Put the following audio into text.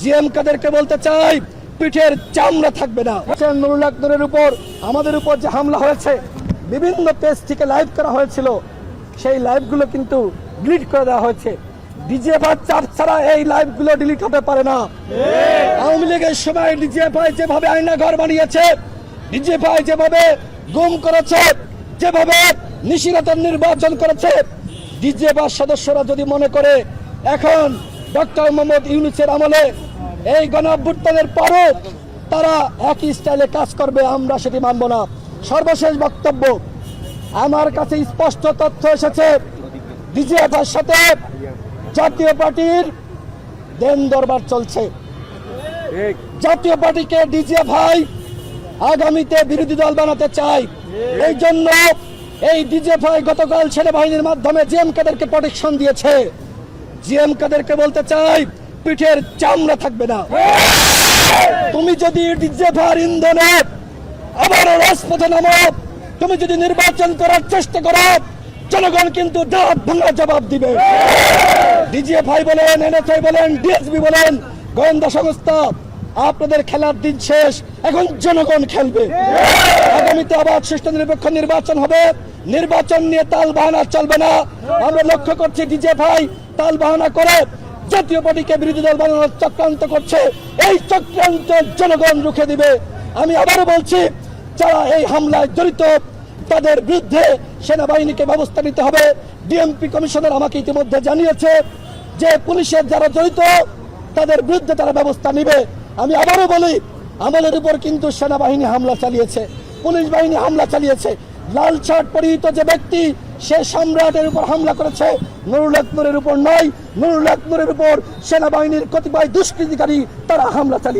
GM কাদেরকে বলতে চাই, পিঠের চামড়া থাকবে না। নুরুল আকদরের উপর আমাদের উপর যে হামলা হয়েছে, বিভিন্ন পেজ থেকে লাইভ করা হয়েছিল, সেই লাইভগুলো কিন্তু ডিলিট করে দেওয়া হয়েছে। ডিজিএফআই চাপ ছাড়া এই লাইভগুলো ডিলিট হতে পারে না। আওয়ামী লীগের সময় ডিজিএফআই যেভাবে আয়না ঘর বানিয়েছে ডিজিএফআই যেভাবে গুম করেছে, যেভাবে নিশিরাতের নির্বাচন করেছে ডিজিএফআই সদস্যরা যদি মনে করে, এখন ডক্টর মোহাম্মদ ইউনুসের আমলে এই গণ অভ্যুত্থানের পরও তারা একই স্টাইলে কাজ করবে, আমরা সেটি মানব না। সর্বশেষ বক্তব্য, আমার কাছে স্পষ্ট তথ্য এসেছে। ডিজিএফআর সাথে জাতীয় পার্টির দেন দরবার চলছে। জাতীয় পার্টিকে ডিজিএফআই আগামীতে বিরোধী দল বানাতে চাই এই জন্য এই ডিজিএফআই গতকাল সেনাবাহিনীর মাধ্যমে জিএম কাদেরকে প্রোটেকশন দিয়েছে। জিএম কাদেরকে বলতে চাই পিঠের চামড়া থাকবে না। তুমি যদি আবার রাজপথে নামো, তুমি যদি নির্বাচন করার চেষ্টা করো, জনগণ কিন্তু দাঁত ভাঙা জবাব দিবে। ডিজিএফআই বলেন এনএফআই বলেন, ডিএসবি বলেন, গোয়েন্দা সংস্থা, আপনাদের খেলার দিন শেষ, এখন জনগণ খেলবে। আগামীতে আবার সুষ্ঠু নিরপেক্ষ নির্বাচন হবে। নির্বাচন নিয়ে তাল বাহানা চলবে না। আমরা লক্ষ্য করছি ডিজে ভাই তাল বাহানা করে জাতীয় পার্টিকে বিরোধী দল বানানোর চক্রান্ত করছে, এই চক্রান্ত জনগণ রুখে দিবে। আমি আবারও বলছি, যারা এই হামলায় জড়িত, তাদের বিরুদ্ধে সেনাবাহিনীকে ব্যবস্থা নিতে হবে। ডিএমপি কমিশনার আমাকে ইতিমধ্যে জানিয়েছে যে, পুলিশের যারা জড়িত, তাদের বিরুদ্ধে তারা ব্যবস্থা নিবে। আমি আবারও বলি, আমলের উপর কিন্তু সেনাবাহিনী হামলা চালিয়েছে, পুলিশ বাহিনী হামলা চালিয়েছে। লাল শার্ট পরিহিত যে ব্যক্তি, সে সম্রাটের উপর হামলা করেছে। নুরুল আকবরের উপর নয়, নুরুল আকবরের উপর সেনাবাহিনীর কতিপয় দুষ্কৃতিকারী তারা হামলা চালিয়েছে